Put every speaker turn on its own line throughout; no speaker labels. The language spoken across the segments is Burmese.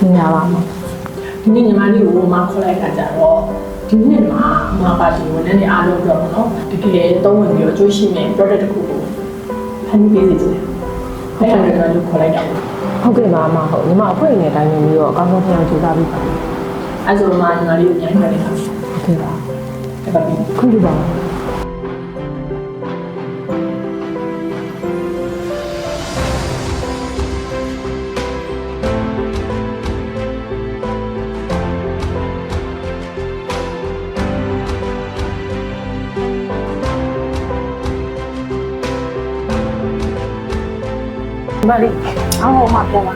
မင်္ဂလာပါမ
ဒီနေ့ညီမလေးကိုမခေါ်လိုက်တာကြတော့ဒီနှစ်မှာမပါတီဝန်ထမ်းတွေအားလုံးအတွက်ပေါ့နော်တကယ်သုံးဝင်ပြီးတော့အကျိုးရှိမယ့် product တစ်ခုကိုဖန်တီးပေးစီချင်တယ်အဲ့ဒါလည်းခေါ်လိုက်တာပေါ့
ဟုတ်ကဲ့ပါမဟုတ်ညီမအဖွဲ့ငယ်တိုင်းမျိုးတော့အကောင်းဆုံးပြန်ကြိုးစားပြီးပါမယ်
အဲ့ဆိုမှညီမလေးကိုအများကြီးမှတ်နေတာ
ဟုတ်ကဲ့ပါ
အဲ့ပါပြီ
ခွင့်ပြုပါ
ဒီမလေးအောင်းဟောမှပြန်ပါ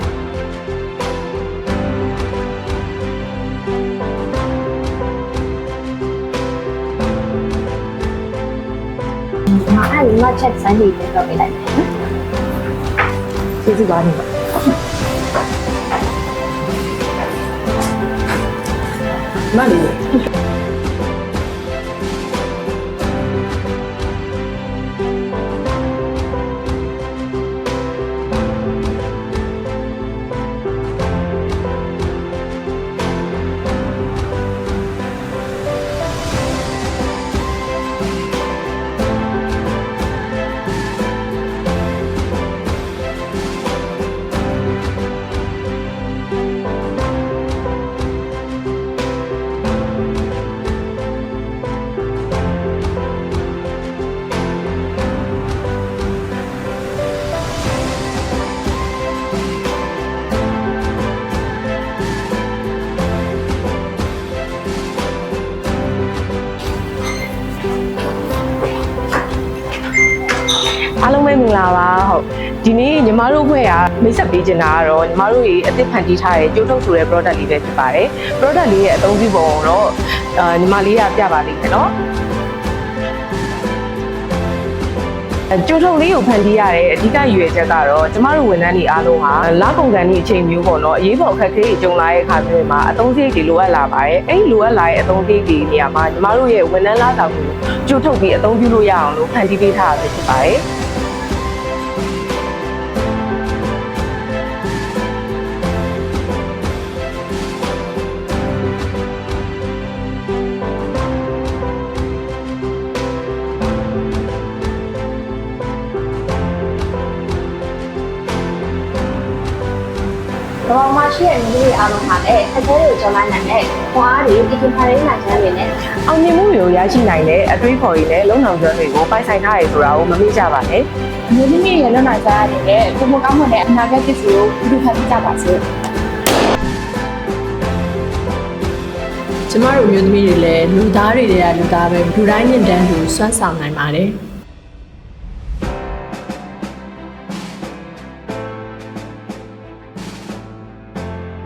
မအဲ့ဒီမ
အားလုံးပဲမင်္ဂလာပါဟုတ်ဒီနေ့ညီမတို့အဖွဲ့ကမိတ်ဆက်ပေးချင်တာကတော့ညီမတို့ရေအသစ်ဖန်တီးထားတဲ့ကျိုးထုတ်ဆိုတဲ့ product လေးပဲဖြစ်ပါတယ် product လေးရဲ့အသုံးပြုပုံတော့အာညီမလေးကပြပါလိမ့်မယ်နော်အဲကျိုးထုတ်လေးကိုဖန်တီးရတဲ့အဓိကရည်ရွယ်ချက်ကတော့ကျမတို့ဝန်ထမ်းတွေအားလုံးဟာလကုန်ကန်ဒီအချိန်မျိုးပေါ့နော်အရေးပေါ်အခက်အခဲတွေကြုံလာတဲ့အခါမျိုးတွေမှာအသုံးစရိတ်တွေလိုအပ်လာပါတယ်အဲ့ဒီလိုအပ်လာတဲ့အသုံးစရိတ်တွေနေရာမှာညီမတို့ရဲ့ဝန်ထမ်းလားဆောင်ကိုကျိုးထုတ်ပြီးအသုံးပြုလို့ရအောင်လို့ဖန်တီးပေးထားတာပဲဖြစ်ပါတယ်
ကမ္ဘာမှာရှိတဲ့လူတွေအားလုံးဟာလည်းအခက်အခဲတွေကိုကျော်လွှားနိုင်တဲ့ခွားတွေဒီကင်ဖာရေးနိုင်ချမ်းတွေနဲ့
အောင်မြင်မှုတွေကိုရရှိနိုင်တဲ့အတွေးခေါ်ရည်နဲ့လုံဆောင်ကျွမ်းတွေကိုပိုင်ဆိုင်ထားရဆိုတာကိုမမေ့ကြပါနဲ့
အမျိုးသမီးတွေလွတ်နိုင်စားရတဲ့ကိုမကောင်းမွန်တဲ့အနာဂတ်ဖြစ်စီကိုပြုဖန်တီးကြပါစေ
ကျမတို့မျိုးသမီးတွေလည်းလူသားတွေတွေကလူသားပဲလူတိုင်းနဲ့တန်းတူစွမ်းဆောင်နိုင်ပါတယ်